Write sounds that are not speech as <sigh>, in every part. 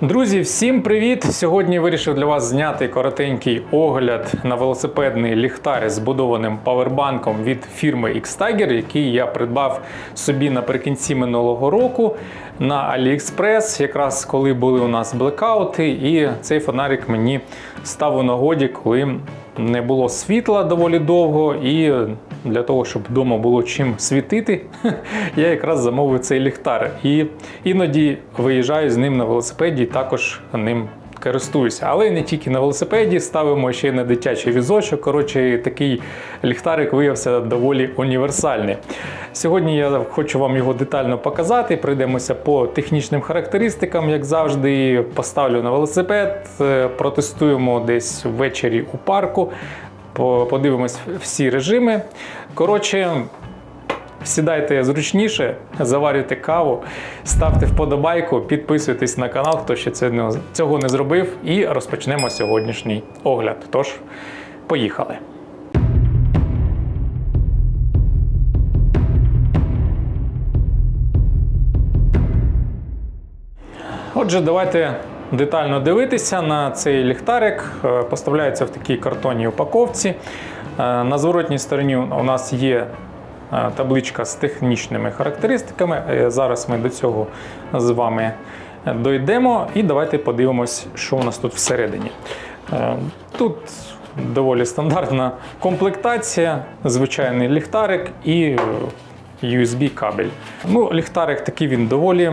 Друзі, всім привіт! Сьогодні вирішив для вас зняти коротенький огляд на велосипедний ліхтар з збудованим павербанком від фірми X-Tiger, який я придбав собі наприкінці минулого року на AliExpress, якраз коли були у нас блекаути, і цей фонарик мені став у нагоді, коли не було світла доволі довго, і для того, щоб вдома було чим світити, <laughs> я якраз замовив цей ліхтар. І іноді виїжджаю з ним на велосипеді і також ним користуюся. Але не тільки на велосипеді, ставимо ще й на дитячий візочок. Коротше, такий ліхтарик виявився доволі універсальний. Сьогодні я хочу вам його детально показати. Пройдемося по технічним характеристикам, як завжди. Поставлю на велосипед, е, протестуємо десь ввечері у парку. Подивимось всі режими. Коротше, сідайте зручніше, заварюйте каву, ставте вподобайку, підписуйтесь на канал, хто ще цього не зробив, і розпочнемо сьогоднішній огляд. Тож, поїхали. Отже, давайте детально дивитися на цей ліхтарик. Е, Поставляється в такій картонній упаковці. Е, На зворотній стороні у нас є табличка з технічними характеристиками. Е, Зараз ми до цього з вами дойдемо і давайте подивимось, що у нас тут всередині. Е, Тут доволі стандартна комплектація, звичайний ліхтарик і е, USB кабель. Ну, ліхтарик такий він доволі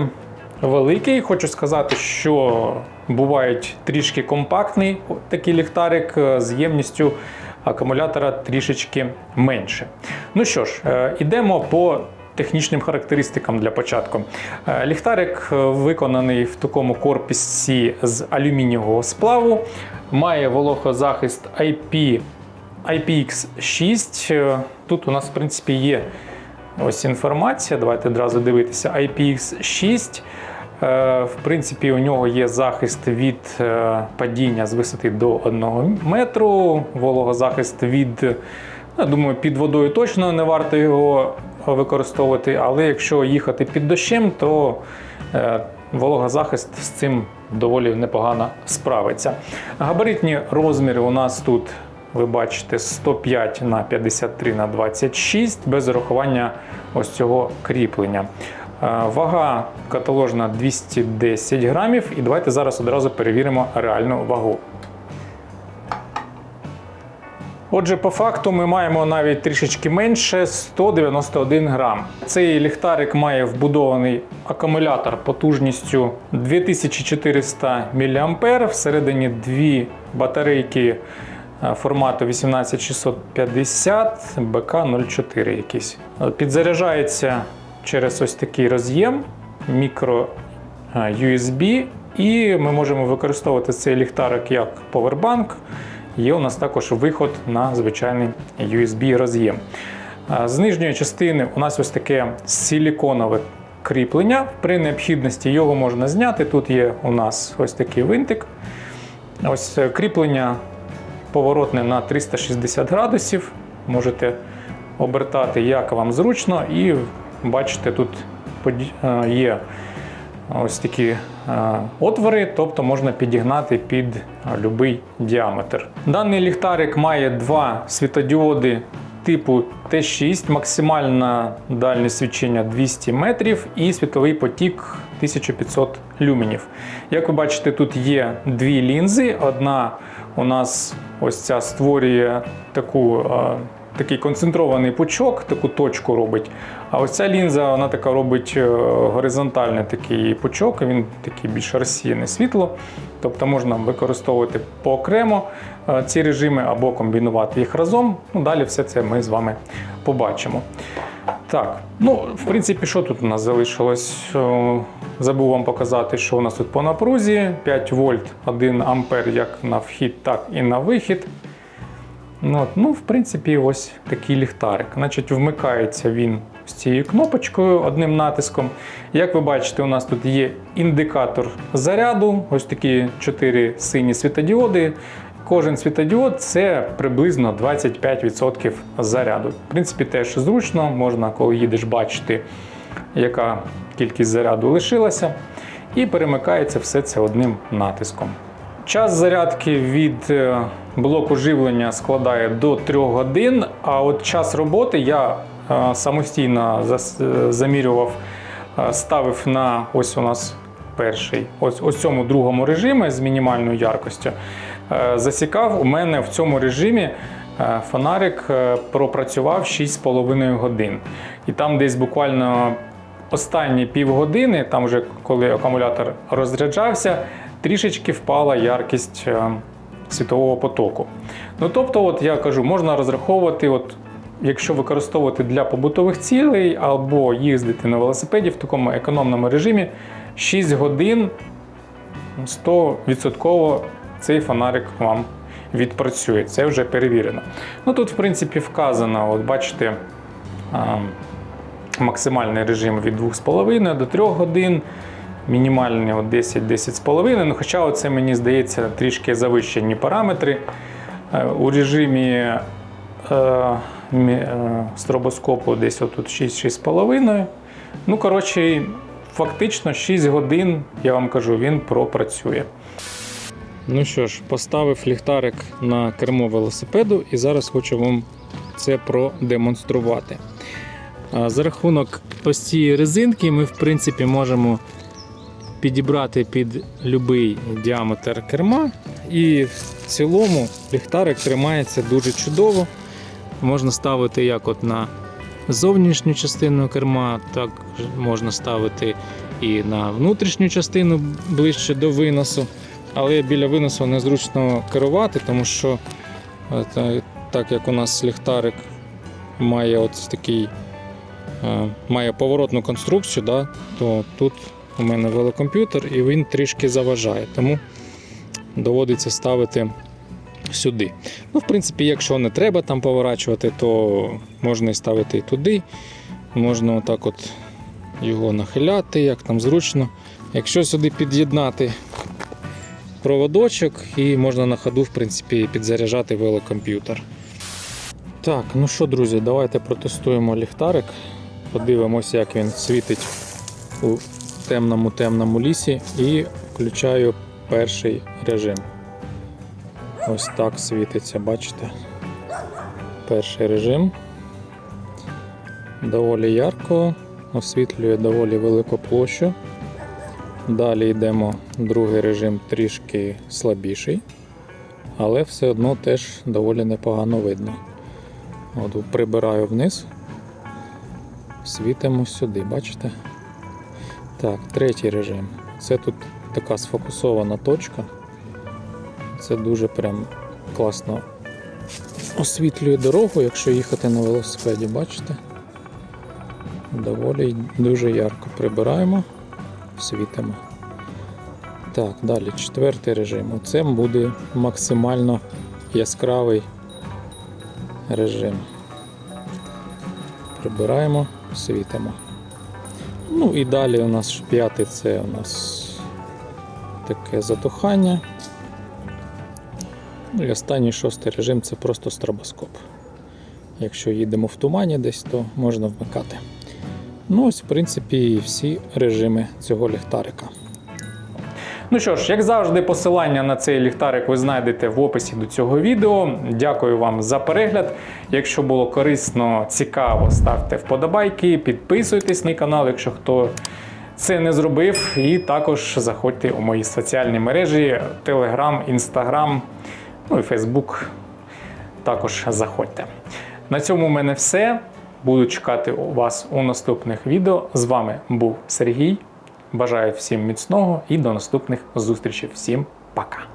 великий. Хочу сказати, що бувають трішки компактний такий ліхтарик е, з ємністю акумулятора трішечки менше. Ну що ж, е, ідемо по технічним характеристикам для початку. Е, Ліхтарик е, виконаний в такому корпусі з алюмінієвого сплаву, має вологозахист IP IPX6. Е, Тут у нас, в принципі, є ось інформація. Давайте одразу дивитися. IPX6. Е, В принципі, у нього є захист від е, падіння з висоти до 1 метру, вологозахист від, я думаю, під водою точно не варто його використовувати, але якщо їхати під дощем, то е, вологозахист з цим доволі непогано справиться. Габаритні розміри у нас тут ви бачите 105 на 53 на 26 без урахування ось цього кріплення. Е, Вага каталожна 210 грамів. І давайте зараз одразу перевіримо реальну вагу. Отже, по факту ми маємо навіть трішечки менше 191 грам. Цей ліхтарик має вбудований акумулятор потужністю 2400 мА. Всередині дві батарейки е, формату 18650 БК04 якийсь. Е, Підзаряджається через ось такий роз'єм мікро е, USB, і ми можемо використовувати цей ліхтарик як повербанк. Є у нас також виход на звичайний USB роз'єм. Е, З нижньої частини у нас ось таке силіконове кріплення. При необхідності його можна зняти. Тут є у нас ось такий винтик. Ось е, кріплення поворотне на 360 градусів. Можете обертати як вам зручно, і бачите, тут е, є ось такі е, отвори, тобто можна підігнати під будь-який діаметр. Даний ліхтарик має два світодіоди типу Т6, максимальна дальність свічення 200 метрів і світловий потік 1500 люменів. Як ви бачите, тут є дві лінзи. Одна у нас ось ця створює таку. Такий концентрований пучок, таку точку робить. А ось ця лінза, вона така робить е, горизонтальний такий пучок, він такий більш розсіяне світло. Тобто можна використовувати поокремо е, ці режими або комбінувати їх разом. Ну, далі все це ми з вами побачимо. Так, ну, в принципі, що тут у нас залишилось? Е, Забув вам показати, що у нас тут по напрузі 5 вольт, 1 ампер як на вхід, так і на вихід. Ну, от, ну, в принципі, ось такий ліхтарик. Значить, вмикається він з цією кнопочкою одним натиском. Як ви бачите, у нас тут є індикатор заряду, ось такі 4 сині світодіоди. Кожен світодіод це приблизно 25% заряду. В принципі, теж зручно, можна, коли їдеш, бачити, яка кількість заряду лишилася. і перемикається все це одним натиском. Час зарядки від е, блоку живлення складає до 3 годин, а от час роботи я е, самостійно е, замірював, ставив на ось у нас перший, ось, ось цьому другому режимі з мінімальною яркостю. Засікав у мене в цьому режимі фонарик пропрацював 6,5 годин. І там десь буквально останні півгодини, там вже коли акумулятор розряджався, трішечки впала яркість е, світового потоку. Ну тобто, от я кажу, можна розраховувати, от, якщо використовувати для побутових цілей або їздити на велосипеді в такому економному режимі, 6 годин 100% цей фонарик вам відпрацює. Це вже перевірено. Ну тут, в принципі, вказано, от бачите, максимальний режим від 2,5 до 3 годин, мінімальний 10-10,5. Ну, хоча це мені здається трішки завищені параметри. Е, У режимі е, е, стробоскопу десь отут 6-6,5. Ну, коротше, фактично 6 годин, я вам кажу, він пропрацює. Ну що ж, поставив ліхтарик на кермо велосипеду і зараз хочу вам це продемонструвати. За рахунок ось цієї резинки ми, в принципі, можемо підібрати під будь-який діаметр керма. І в цілому ліхтарик тримається дуже чудово. Можна ставити як от на зовнішню частину керма, так можна ставити і на внутрішню частину ближче до виносу. Але біля виносу незручно керувати, тому що е, так як у нас ліхтарик має ось такий е, має поворотну конструкцію, да, то тут у мене велокомп'ютер і він трішки заважає, тому доводиться ставити сюди. Ну, в принципі, якщо не треба там поворачувати, то можна і ставити і туди. Можна отак от його нахиляти, як там зручно. Якщо сюди під'єднати проводочок, і можна на ходу, в принципі, підзаряджати велокомп'ютер. Так, ну що, друзі, давайте протестуємо ліхтарик. Подивимося, як він світить у темному темному лісі і включаю перший режим. Ось так світиться, бачите? Перший режим. Доволі ярко, освітлює доволі велику площу. Далі йдемо другий режим трішки слабіший, але все одно теж доволі непогано видно. От прибираю вниз, світимо сюди, бачите? Так, третій режим. Це тут така сфокусована точка. Це дуже прям класно освітлює дорогу, якщо їхати на велосипеді, бачите? Доволі дуже ярко прибираємо, світимо. Так, далі четвертий режим. Оце буде максимально яскравий режим. Прибираємо, світимо. Ну і далі у нас п'ятий це у нас таке затухання. Ну і останній шостий режим це просто стробоскоп. Якщо їдемо в тумані десь, то можна вмикати. Ну, ось, в принципі, і всі режими цього ліхтарика. Ну що ж, як завжди, посилання на цей ліхтарик ви знайдете в описі до цього відео. Дякую вам за перегляд. Якщо було корисно, цікаво, ставте вподобайки, підписуйтесь на канал, якщо хто це не зробив. І також заходьте у мої соціальні мережі: Telegram, Instagram, ну і Facebook. Також заходьте. На цьому у мене все. Буду чекати вас у наступних відео. З вами був Сергій. Бажаю всім міцного і до наступних зустрічей. Всім пока!